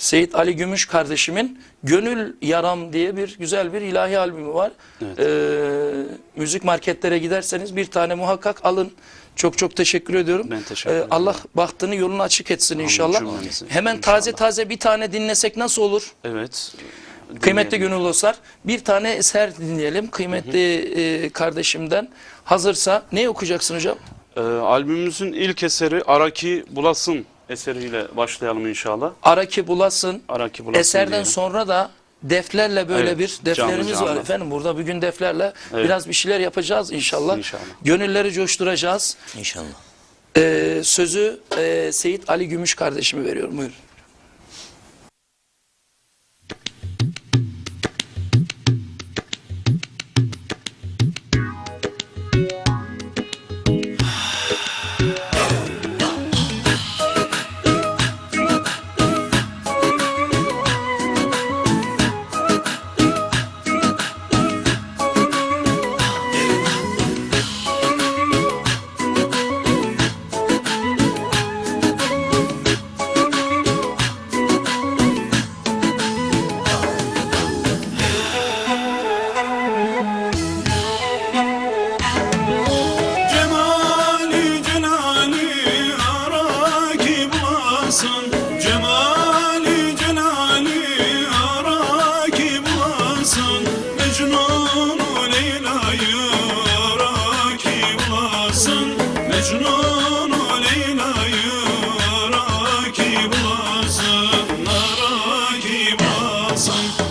Seyit Ali Gümüş kardeşimin Gönül Yaram diye bir güzel bir ilahi albümü var. Evet. Ee, müzik marketlere giderseniz bir tane muhakkak alın. Çok çok teşekkür ediyorum. Ben teşekkür Ee, ederim. Allah bahtını yolunu açık etsin Amin, inşallah. cümlemizi. Hemen taze İnşallah. taze bir tane dinlesek nasıl olur? Evet. Kıymetli Dinleyelim. gönül dostlar bir tane eser dinleyelim. Kıymetli e, kardeşimden hazırsa ne okuyacaksın hocam? Ee, albümümüzün ilk eseri Araki Bulasın eseriyle başlayalım inşallah. Araki bulasın. Araki Bulasın Eserden diyelim. sonra da deflerle böyle Evet, bir deflerimiz canlı var canlı. efendim. Burada bugün deflerle Evet. biraz bir şeyler yapacağız inşallah. İnşallah. Gönülleri coşturacağız. İnşallah. Ee, sözü e, Seyit Ali Gümüş kardeşime veriyorum. Buyurun. Bulasın Cemali celali ara ki bulasın Mecnun Leyla'yı ara ki bulasın Mecnun Leyla'yı ara ki bulasın Ara ki bulasın